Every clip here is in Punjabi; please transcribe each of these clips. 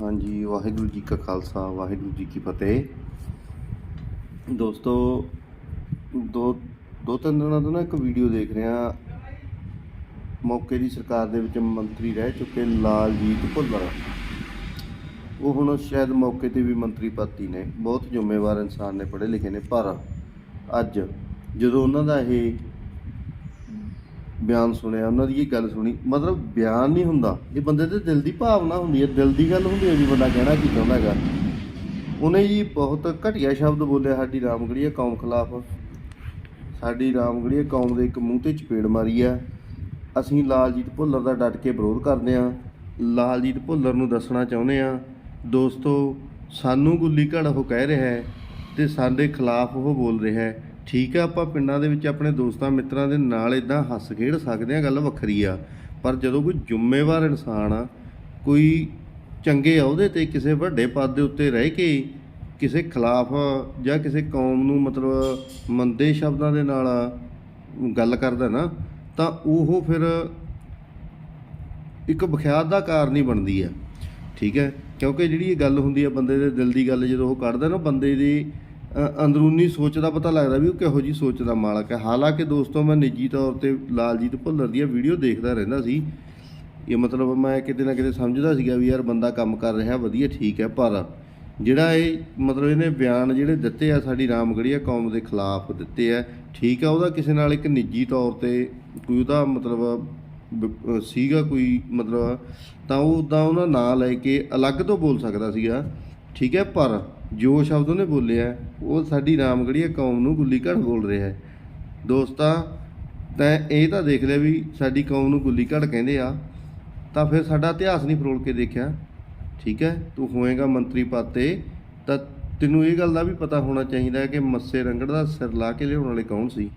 ਹਾਂਜੀ, ਵਾਹਿਗੁਰੂ ਜੀ ਕਾ ਖਾਲਸਾ, ਵਾਹਿਗੁਰੂ ਜੀ ਕੀ ਫਤਿਹ। ਦੋਸਤੋ, ਦੋ ਦੋ ਤਿੰਨ ਦਿਨਾਂ ਤੋਂ ਨਾ ਇੱਕ ਵੀਡੀਓ ਦੇਖ ਰਿਹਾ। ਮੌਕੇ ਦੀ ਸਰਕਾਰ ਦੇ ਵਿੱਚ ਮੰਤਰੀ ਰਹਿ ਚੁੱਕੇ ਲਾਲਜੀਤ ਭੁੱਲਰ। ਉਹ ਹੁਣ ਸ਼ਾਇਦ ਮੌਕੇ ਤੇ ਵੀ ਮੰਤਰੀ ਪਾਤੀ ਨੇ। ਬਹੁਤ ਜ਼ਿੰਮੇਵਾਰ ਇਨਸਾਨ ਨੇ, ਪੜ੍ਹੇ ਲਿਖੇ ਨੇ, ਪਰ ਅੱਜ ਜਦੋਂ ਉਹਨਾਂ ਦਾ ਇਹ ਬਿਆਨ ਸੁਣਿਆ, ਉਹਨਾਂ ਦੀ ਇਹ ਗੱਲ ਸੁਣੀ। ਮਤਲਬ ਬਿਆਨ ਨਹੀਂ ਹੁੰਦਾ। ਇਹ ਬੰਦੇ ਦੇ ਦਿਲ ਦੀ ਭਾਵਨਾ ਹੁੰਦੀ ਹੈ, ਦਿਲ ਦੀ ਗੱਲ ਹੁੰਦੀ ਹੈ ਵੀ ਬੰਦਾ ਕਹਿਣਾ ਕੀ ਚਾਹੁੰਦਾ ਹੈਗਾ। ਉਹਨੇ ਜੀ ਬਹੁਤ ਘਟੀਆ ਸ਼ਬਦ ਬੋਲਿਆ, ਸਾਡੀ ਰਾਮਗੜੀਆ ਕੌਮ ਖਿਲਾਫ। ਸਾਡੀ ਰਾਮਗੜੀਆ ਕੌਮ ਦੇ ਇੱਕ ਮੂੰਹ ਤੇ ਚਪੇੜ ਮਾਰੀ ਆ ਅਸੀਂ ਲਾਲਜੀਤ ਭੁੱਲਰ ਦਾ ਡਟ ਕੇ ਵਿਰੋਧ ਕਰਦੇ ਆ ਲਾਲਜੀਤ ਭੁੱਲਰ ਨੂੰ ਦੱਸਣਾ ਚਾਹੁੰਦੇ ਆ ਦੋਸਤੋ, ਸਾਨੂੰ ਗੁੱਲੀ ਘੜ ਉਹ ਕਹਿ ਰਿਹਾ ਹੈ ਤੇ ਸਾਡੇ ਖਿਲਾਫ ਉਹ ਬੋਲ ਰਿਹਾ ਹੈ। ਠੀਕ ਆ, ਆਪਾਂ ਪਿੰਡਾਂ ਦੇ ਵਿੱਚ ਆਪਣੇ ਦੋਸਤਾਂ ਮਿੱਤਰਾਂ ਦੇ ਨਾਲ ਇਦਾਂ ਹੱਸ ਖੇਡ ਸਕਦੇ ਆ, ਗੱਲ ਵੱਖਰੀ ਆ। ਪਰ ਜਦੋਂ ਕੋਈ ਜ਼ਿੰਮੇਵਾਰ ਇਨਸਾਨ ਆ, ਕੋਈ ਚੰਗੇ ਅਹੁਦੇ ਤੇ ਕਿਸੇ ਵੱਡੇ ਪਦ ਦੇ ਉੱਤੇ ਰਹਿ ਕੇ ਕਿਸੇ ਖਿਲਾਫ ਜਾਂ ਕਿਸੇ ਕੌਮ ਨੂੰ ਮਤਲਬ ਮੰਦੇ ਸ਼ਬਦਾਂ ਦੇ ਨਾਲ ਗੱਲ ਕਰਦਾ ਨਾ, ਤਾਂ ਉਹ ਫਿਰ ਇੱਕ ਬਖਿਆਤ ਦਾ ਕਾਰਨ ਹੀ ਬਣਦੀ ਆ। ਠੀਕ ਹੈ, ਕਿਉਂਕਿ ਜਿਹੜੀ ਇਹ ਗੱਲ ਹੁੰਦੀ ਆ, ਬੰਦੇ ਦੇ ਦਿਲ ਦੀ ਗੱਲ ਜਦੋਂ ਉਹ ਕੱਢਦਾ ਨਾ, ਬੰਦੇ ਦੀ ਅੰਦਰੂਨੀ ਸੋਚ ਦਾ ਪਤਾ ਲੱਗਦਾ ਵੀ ਉਹ ਕਿਹੋ ਜੀ ਸੋਚ ਦਾ ਮਾਲਕ ਹੈ। ਹਾਲਾਂਕਿ ਦੋਸਤੋ, ਮੈਂ ਨਿੱਜੀ ਤੌਰ ਤੇ ਲਾਲਜੀਤ ਭੁੱਲਰ ਦੀਆਂ ਵੀਡੀਓ ਦੇਖਦਾ ਰਹਿੰਦਾ ਸੀ। ਇਹ ਮਤਲਬ ਮੈਂ ਕਿਤੇ ਨਾ ਕਿਤੇ ਸਮਝਦਾ ਸੀਗਾ ਵੀ ਯਾਰ ਬੰਦਾ ਕੰਮ ਕਰ ਰਿਹਾ, ਵਧੀਆ, ਠੀਕ ਹੈ, ਪਰ ਜਿਹੜਾ ਇਹ ਮਤਲਬ ਇਹਨੇ ਬਿਆਨ ਜਿਹੜੇ ਦਿੱਤੇ ਆ ਸਾਡੀ ਰਾਮਗੜੀਆ ਕੌਮ ਦੇ ਖਿਲਾਫ ਦਿੱਤੇ ਆ, ਠੀਕ ਆ, ਉਹਦਾ ਕਿਸੇ ਨਾਲ ਇੱਕ ਨਿੱਜੀ ਤੌਰ ਤੇ ਕੋਈ ਉਹਦਾ ਮਤਲਬ ਸੀਗਾ ਕੋਈ ਮਤਲਬ ਤਾਂ ਉਹ ਉਦਾਂ ਉਹਨਾਂ ਨਾਂ ਲੈ ਕੇ ਅਲੱਗ ਤੋਂ ਬੋਲ ਸਕਦਾ ਸੀਗਾ, ਠੀਕ ਹੈ, ਪਰ ਜੋ ਸ਼ਬਦ ਉਹਨੇ ਬੋਲਿਆ, ਉਹ ਸਾਡੀ ਰਾਮਗੜੀਆ ਕੌਮ ਨੂੰ ਗੁੱਲੀ ਘੜ ਬੋਲ ਰਿਹਾ ਹੈ। ਦੋਸਤਾਂ, ਤੈਂ ਇਹ ਤਾਂ ਦੇਖ ਲਿਆ ਵੀ ਸਾਡੀ ਕੌਮ ਨੂੰ ਗੁੱਲੀ ਘੜ ਕਹਿੰਦੇ ਆ, ਤਾਂ ਫਿਰ ਸਾਡਾ ਇਤਿਹਾਸ ਨਹੀਂ ਫਰੋਲ ਕੇ ਦੇਖਿਆ। ਠੀਕ ਹੈ, ਤੂੰ ਹੋਏਗਾ ਮੰਤਰੀ ਪਦ ਤੇ ਤਾਂ ਤੈਨੂੰ ਇਹ ਗੱਲ ਦਾ ਵੀ ਪਤਾ ਹੋਣਾ ਚਾਹੀਦਾ ਹੈ ਕਿ ਮੱਸੇ ਰੰਗੜ ਦਾ ਸਿਰ ਲਾ ਕੇ ਲਿਆਉਣ ਵਾਲੇ ਕੌਣ ਸੀ।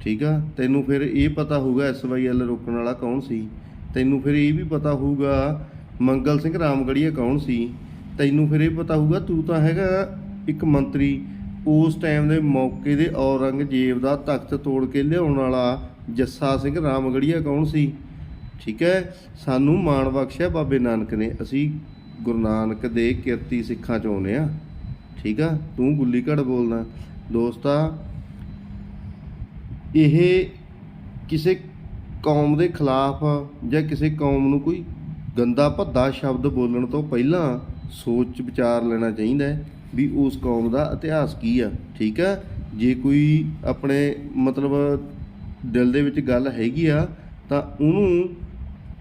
ਠੀਕ ਆ, ਤੈਨੂੰ ਫਿਰ ਇਹ ਪਤਾ ਹੋਊਗਾ ਐਸਵਾਈਐਲ ਰੋਕਣ ਵਾਲਾ ਕੌਣ ਸੀ। ਤੈਨੂੰ ਫਿਰ ਇਹ ਵੀ ਪਤਾ ਹੋਊਗਾ ਮੰਗਲ ਸਿੰਘ ਰਾਮਗੜੀਆ ਕੌਣ ਸੀ। ਤੈਨੂੰ ਫਿਰ ਇਹ ਪਤਾ ਹੋਊਗਾ, ਤੂੰ ਤਾਂ ਹੈਗਾ ਇੱਕ ਮੰਤਰੀ, ਉਸ ਟਾਈਮ ਦੇ ਮੌਕੇ ਦੇ ਔਰੰਗਜ਼ੇਬ ਦਾ ਤਖਤ ਤੋੜ ਕੇ ਲਿਆਉਣ ਵਾਲਾ ਜੱਸਾ ਸਿੰਘ ਰਾਮਗੜੀਆ ਕੌਣ ਸੀ? ਠੀਕ ਹੈ, ਸਾਨੂੰ ਮਾਣ ਬਖਸ਼ਿਆ ਬਾਬੇ ਨਾਨਕ ਨੇ, ਅਸੀਂ ਗੁਰੂ ਨਾਨਕ ਦੇ ਕਿਰਤੀ ਸਿੱਖਾਂ ਚੋਂ ਆਉਂਦੇ ਆ ਠੀਕ ਆ, ਤੂੰ ਗੁੱਲੀ ਘੜ ਬੋਲਦਾ। ਦੋਸਤਾ, ਇਹ ਕਿਸੇ ਕੌਮ ਦੇ ਖਿਲਾਫ ਜਾਂ ਕਿਸੇ ਕੌਮ ਨੂੰ ਕੋਈ ਗੰਦਾ ਭੱਦਾ ਸ਼ਬਦ ਬੋਲਣ ਤੋਂ ਪਹਿਲਾਂ ਸੋਚ ਵਿਚਾਰ ਲੈਣਾ ਚਾਹੀਦਾ ਹੈ ਵੀ ਉਸ ਕੌਮ ਦਾ ਇਤਿਹਾਸ ਕੀ ਆ, ਠੀਕ ਆ? ਜੇ ਕੋਈ ਆਪਣੇ ਮਤਲਬ ਦਿਲ ਦੇ ਵਿੱਚ ਗੱਲ ਹੈਗੀ ਆ, ਤਾਂ ਉਹਨੂੰ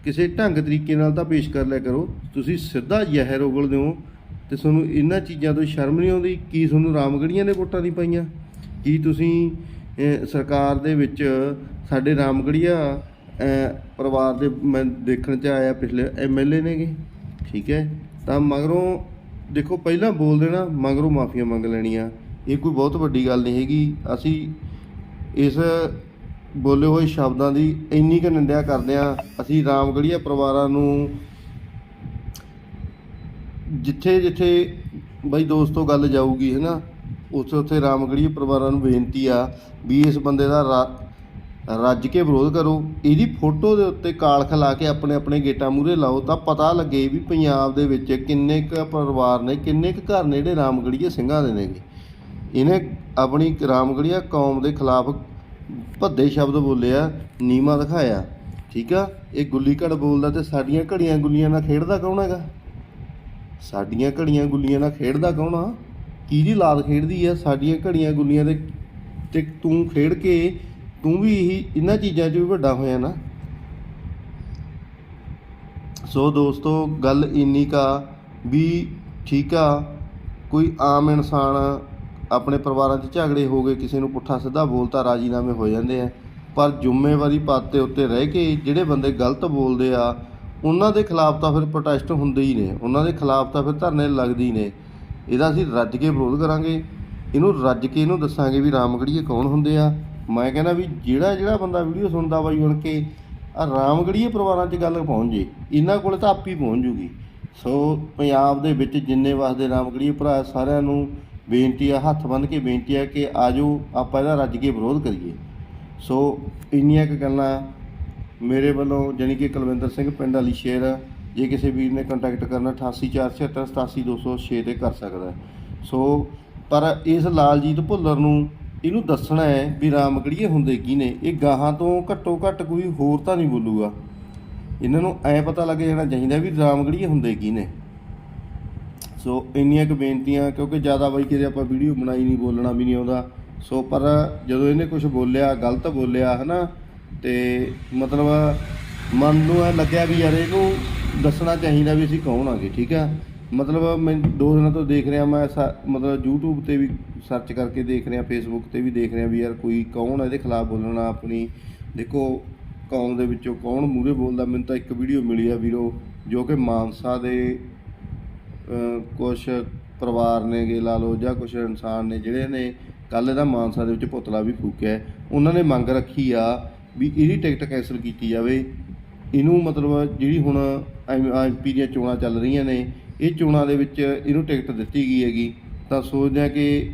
ਕਿਸੇ ਢੰਗ ਤਰੀਕੇ ਨਾਲ ਤਾਂ ਪੇਸ਼ ਕਰ ਲਿਆ ਕਰੋ। ਤੁਸੀਂ ਸਿੱਧਾ ਜ਼ਹਿਰ ਉਗਲਦੇ ਹੋ ਤੇ ਤੁਹਾਨੂੰ ਇਹਨਾਂ ਚੀਜ਼ਾਂ ਤੋਂ ਸ਼ਰਮ ਨਹੀਂ ਆਉਂਦੀ। ਕੀ ਤੁਹਾਨੂੰ ਰਾਮਗੜੀਆਂ ਨੇ ਵੋਟਾਂ ਨਹੀਂ ਪਾਈਆਂ? ਕੀ ਤੁਸੀਂ ਸਰਕਾਰ ਦੇ ਵਿੱਚ ਸਾਡੇ ਰਾਮਗੜੀਆ ਪਰਿਵਾਰ ਦੇ ਮੈਂ ਦੇਖਣ ਚ ਆਇਆ ਪਿਛਲੇ ਐਮਐਲਏ ਨੇਗੇ, ਠੀਕ ਹੈ? ਤਾਂ ਮਗਰੋਂ ਦੇਖੋ ਪਹਿਲਾਂ ਬੋਲ ਦੇਣਾ ਮਗਰੋਂ ਮਾਫੀਆਂ ਮੰਗ ਲੈਣੀਆਂ। ਇਹ ਕੋਈ ਬਹੁਤ ਵੱਡੀ ਗੱਲ ਨਹੀਂ ਹੈਗੀ। ਅਸੀਂ ਇਸ ਬੋਲੇ ਹੋਏ ਸ਼ਬਦਾਂ ਦੀ ਇੰਨੀ ਕੁ ਨਿੰਦਿਆ ਕਰਦੇ ਆ ਅਸੀਂ ਰਾਮਗੜੀਆ ਪਰਿਵਾਰਾਂ ਨੂੰ ਜਿੱਥੇ ਜਿੱਥੇ ਬਈ ਦੋਸਤੋ ਗੱਲ ਜਾਊਗੀ, ਹੈ ਨਾ, ਉੱਥੇ ਉੱਥੇ ਰਾਮਗੜੀਆ ਪਰਿਵਾਰਾਂ ਨੂੰ ਬੇਨਤੀ ਆ ਵੀ ਇਸ ਬੰਦੇ ਦਾ ਰਾ- ਰੱਜ ਕੇ ਵਿਰੋਧ ਕਰੋ, ਇਹਦੀ ਫੋਟੋ ਦੇ ਉੱਤੇ ਕਾਲ ਲਾ ਕੇ ਆਪਣੇ ਆਪਣੇ ਗੇਟਾਂ ਮੂਹਰੇ ਲਾਓ ਤਾਂ ਪਤਾ ਲੱਗੇ ਵੀ ਪੰਜਾਬ ਦੇ ਵਿੱਚ ਕਿੰਨੇ ਕੁ ਪਰਿਵਾਰ ਨੇ, ਕਿੰਨੇ ਕੁ ਘਰ ਨੇ ਜਿਹੜੇ ਰਾਮਗੜੀਏ ਸਿੰਘਾਂ ਦੇ ਨੇਗੇ। ਇਹਨੇ ਆਪਣੀ ਰਾਮਗੜੀਆ ਕੌਮ ਦੇ ਖਿਲਾਫ ਭੱਦੇ ਸ਼ਬਦ ਬੋਲਿਆ ਨੀਮਾ ਦਿਖਾਇਆ, ਠੀਕ ਆ? ਇਹ ਗੁੱਲੀ ਘੜ ਬੋਲਦਾ ਤੇ ਸਾਡੀਆਂ ਘੜੀਆਂ ਗੁੱਲੀਆਂ ਨਾਲ ਖੇਡਦਾ ਕੌਣ ਹੈਗਾ? ਸਾਡੀਆਂ ਘੜੀਆਂ ਗੁੱਲੀਆਂ ਨਾਲ ਖੇਡਦਾ ਕੌਣ ਆ? ਕਿਹਦੀ ਲਾਦ ਖੇਡਦੀ ਆ? ਸਾਡੀਆਂ ਘੜੀਆਂ ਗੁੱਲੀਆਂ ਦੇ ਤੇ ਤੂੰ ਖੇਡ ਕੇ ਤੂੰ ਵੀ ਇਹੀ ਇਹਨਾਂ ਚੀਜ਼ਾਂ 'ਚ ਵੀ ਵੱਡਾ ਹੋਇਆ ਨਾ। ਸੋ ਦੋਸਤੋ, ਗੱਲ ਇੰਨੀ ਕਾ ਵੀ ਠੀਕ ਆ, ਕੋਈ ਆਮ ਇਨਸਾਨ ਆਪਣੇ ਪਰਿਵਾਰਾਂ 'ਚ ਝਗੜੇ ਹੋ ਗਏ, ਕਿਸੇ ਨੂੰ ਪੁੱਠਾ ਸਿੱਧਾ ਬੋਲਤਾ, ਰਾਜੀਨਾਮੇ ਹੋ ਜਾਂਦੇ ਆ। ਪਰ ਜ਼ਿੰਮੇਵਾਰੀ ਪਦ ਤੇ ਉੱਤੇ ਰਹਿ ਕੇ ਜਿਹੜੇ ਬੰਦੇ ਗਲਤ ਬੋਲਦੇ ਆ, ਉਹਨਾਂ ਦੇ ਖਿਲਾਫ ਤਾਂ ਫਿਰ ਪ੍ਰੋਟੈਸਟ ਹੁੰਦੇ ਹੀ ਨੇ, ਉਹਨਾਂ ਦੇ ਖਿਲਾਫ ਤਾਂ ਫਿਰ ਧਰਨੇ ਲੱਗਦੇ ਹੀ ਨੇ। ਇਹਦਾ ਅਸੀਂ ਰੱਜ ਕੇ ਵਿਰੋਧ ਕਰਾਂਗੇ। ਇਹਨੂੰ ਰੱਜ ਕੇ ਇਹਨੂੰ ਦੱਸਾਂਗੇ ਵੀ ਰਾਮਗੜੀਏ ਕੌਣ ਹੁੰਦੇ ਆ। ਮੈਂ ਕਹਿੰਦਾ ਵੀ ਜਿਹੜਾ ਜਿਹੜਾ ਬੰਦਾ ਵੀਡੀਓ ਸੁਣਦਾ ਬਾਈ ਬਣ ਕੇ ਆ ਰਾਮਗੜੀਏ ਪਰਿਵਾਰਾਂ 'ਚ ਗੱਲ ਪਹੁੰਚ ਜੇ, ਇਹਨਾਂ ਕੋਲ ਤਾਂ ਆਪੀ ਪਹੁੰਚ ਜੂਗੀ। ਸੋ ਪੰਜਾਬ ਦੇ ਵਿੱਚ ਜਿੰਨੇ ਵਸਦੇ ਰਾਮਗੜੀਏ ਭਰਾ, ਸਾਰਿਆਂ ਨੂੰ ਬੇਨਤੀ ਆ, ਹੱਥ ਬੰਨ੍ਹ ਕੇ ਬੇਨਤੀ ਆ ਕਿ ਆਜੋ, ਆਪਾਂ ਇਹਦਾ ਰੱਜ ਕੇ ਵਿਰੋਧ ਕਰੀਏ। ਸੋ ਇੰਨੀਆਂ ਕੁ ਗੱਲਾਂ ਮੇਰੇ ਵੱਲੋਂ, ਜਾਣੀ ਕਿ ਕੁਲਵਿੰਦਰ ਸਿੰਘ ਪਿੰਡ ਵਾਲੀ ਸ਼ੇਰ ਜੇ ਕਿਸੇ ਵੀਰ ਨੇ ਕੰਟੈਕਟ ਕਰਨਾ 8847787206 ਤੇ ਕਰ ਸਕਦਾ। ਸੋ ਪਰ ਇਸ ਲਾਲਜੀਤ ਭੁੱਲਰ ਨੂੰ ਇਹਨੂੰ ਦੱਸਣਾ ਹੈ ਵੀ ਰਾਮਗੜੀਏ ਹੁੰਦੇ ਕੀ ਨੇ। ਇਹ ਗਾਹਾਂ ਤੋਂ ਘੱਟੋ ਘੱਟ ਕੋਈ ਹੋਰ ਤਾਂ ਨਹੀਂ ਬੋਲੂਗਾ। ਇਹਨਾਂ ਨੂੰ ਐ ਪਤਾ ਲੱਗ ਜਾਣਾ ਚਾਹੀਦਾ ਵੀ ਰਾਮਗੜੀਏ ਹੁੰਦੇ ਕੀ ਨੇ। ਸੋ ਇੰਨੀਆਂ ਕੁ ਬੇਨਤੀਆਂ, ਕਿਉਂਕਿ ਜ਼ਿਆਦਾ ਬਾਈ ਕਿਤੇ ਆਪਾਂ ਵੀਡੀਓ ਬਣਾਈ ਨਹੀਂ, ਬੋਲਣਾ ਵੀ ਨਹੀਂ ਆਉਂਦਾ। ਸੋ ਪਰ ਜਦੋਂ ਇਹਨੇ ਕੁਝ ਬੋਲਿਆ, ਗਲਤ ਬੋਲਿਆ, ਹਨਾ, ਤੇ ਮਤਲਬ ਮਨ ਨੂੰ ਐ ਲੱਗਿਆ ਵੀ ਯਾਰ ਇਹਨੂੰ ਦੱਸਣਾ ਚਾਹੀਦਾ ਵੀ ਅਸੀਂ ਕੌਣ ਆਗੇ, ਠੀਕ ਆ? ਮਤਲਬ ਮੈਂ ਦੋ ਦਿਨਾਂ ਤੋਂ ਦੇਖ ਰਿਹਾ, ਮੈਂ ਸਾ- ਮਤਲਬ YouTube ਤੇ ਵੀ ਸਰਚ ਕਰਕੇ ਦੇਖ ਰਿਹਾ, Facebook ਤੇ ਵੀ ਦੇਖ ਰਿਹਾ ਵੀ ਯਾਰ ਕੋਈ ਕੌਣ ਇਹਦੇ ਖਿਲਾਫ ਬੋਲਣਾ ਆਪਣੀ। ਦੇਖੋ ਕੌਮ ਦੇ ਵਿੱਚੋਂ ਕੌਣ ਮੂਰੇ ਬੋਲਦਾ, ਮੈਨੂੰ ਤਾਂ ਇੱਕ ਵੀਡੀਓ ਮਿਲੀ ਆ ਵੀਰੋ, ਜੋ ਕਿ ਮਾਨਸਾ ਦੇ ਕੁਝ ਪਰਿਵਾਰ ਨੇਗੇ ਲਾ ਲਓ ਜਾਂ ਕੁਝ ਇਨਸਾਨ ਨੇ, ਜਿਹੜੇ ਨੇ ਕੱਲ ਇਹਦਾ ਮਾਨਸਾ ਦੇ ਵਿੱਚ ਪੁਤਲਾ ਵੀ ਫੂਕਿਆ ਉਹਨਾਂ ਨੇ ਮੰਗ ਰੱਖੀ ਆ ਵੀ ਇਹਦੀ ਟਿਕਟ ਕੈਂਸਲ ਕੀਤੀ ਜਾਵੇ। ਇਹਨੂੰ ਮਤਲਬ ਜਿਹੜੀ ਹੁਣ ਐਮਪੀ ਦੀਆਂ ਚੋਣਾਂ ਚੱਲ ਰਹੀਆਂ ਨੇ ਇਹ ਚੋਣਾਂ ਦੇ ਵਿੱਚ ਇਹਨੂੰ ਟਿਕਟ ਦਿੱਤੀ ਗਈ ਹੈਗੀ। ਤਾਂ ਸੋਚਦੇ ਆ ਕਿ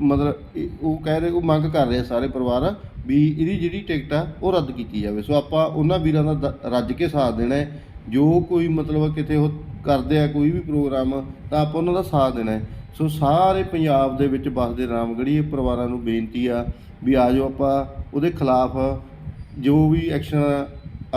ਮਤਲਬ ਇਹ- ਉਹ ਕਹਿ ਰਹੇ ਉਹ ਮੰਗ ਕਰ ਰਹੇ ਸਾਰੇ ਪਰਿਵਾਰ ਵੀ ਇਹਦੀ ਜਿਹੜੀ ਟਿਕਟ ਆ, ਉਹ ਰੱਦ ਕੀਤੀ ਜਾਵੇ। ਸੋ ਆਪਾਂ ਉਹਨਾਂ ਵੀਰਾਂ ਦਾ ਦ- ਰੱਜ ਕੇ ਸਾਥ ਦੇਣਾ ਹੈ। ਜੋ ਕੋਈ ਮਤਲਬ ਕਿਤੇ ਉਹ ਕਰਦੇ ਆ, ਕੋਈ ਵੀ ਪ੍ਰੋਗਰਾਮ, ਤਾਂ ਆਪਾਂ ਉਹਨਾਂ ਦਾ ਸਾਥ ਦੇਣਾ ਹੈ। ਸੋ ਸਾਰੇ ਪੰਜਾਬ ਦੇ ਵਿੱਚ ਵੱਸਦੇ ਰਾਮਗੜ੍ਹੀ ਪਰਿਵਾਰਾਂ ਨੂੰ ਬੇਨਤੀ ਆ ਵੀ ਆ ਜਾਓ ਆਪਾਂ ਉਹਦੇ ਖਿਲਾਫ ਜੋ ਵੀ ਐਕਸ਼ਨ